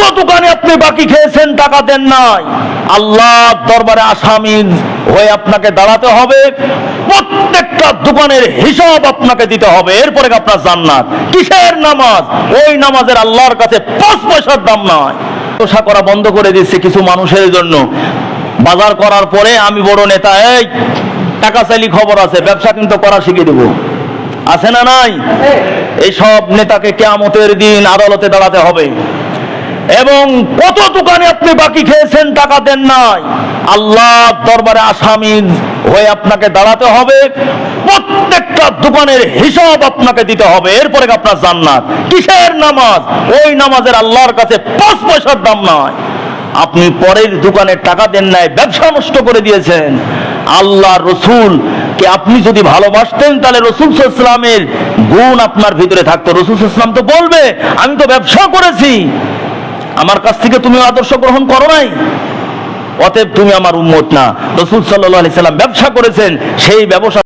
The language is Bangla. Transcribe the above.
কত দোকানে আপনি বাকি খেয়েছেন টাকা দেন নাই। আল্লাহ দরবারে আসামি হয়ে আপনাকে দাঁড়াতে হবে। প্রত্যেকটা দোকানের হিসাব আপনাকে দিতে হবে। এরপরে আপনার জান্নাত? কিসের নামাজ? ওই নামাজের আল্লাহর কাছে পাঁচ পয়সার দাম নয় তোষা করা বন্ধ করে দিচ্ছে কিছু মানুষের জন্য। বাজার করার পরে আমি বড় নেতা এই টাকা চাইলি খবর আছে ব্যবসা কিন্তু করা শিখে দেবো। আছে না নাই? এইসব নেতাকে কেয়ামতের দিন আদালতে দাঁড়াতে হবে। এবং কত দোকানে আপনি বাকি খেয়েছেন টাকা দেন নাই? আল্লাহ দরবারে আসামি হয়ে আপনাকে দাঁড়াতে হবে। প্রত্যেকটা দোকানের হিসাব আপনাকে দিতে হবে। এরপরে আপনার জান্নাত। কিসের নামাজ? ওই নামাজের আল্লাহর কাছে পাঁচ পয়সার দাম নয় আপনি পরের দোকানে টাকা দেন নাই, ব্যবসা নষ্ট করে দিয়েছেন। আল্লাহ রসুল কে আপনি যদি ভালোবাসতেন, তাহলে রসুল ইসলামের গুণ আপনার ভিতরে থাকতো। রসুল ইসলাম তো বলবে, আমি তো ব্যবসা করেছি। আমার কাছ থেকে তুমি আদর্শ গ্রহণ করো নাই। অতএব তুমি আমার উম্মত না। রসুল সাল্লাহ সাল্লাম ব্যবসা করেছেন, সেই ব্যবসা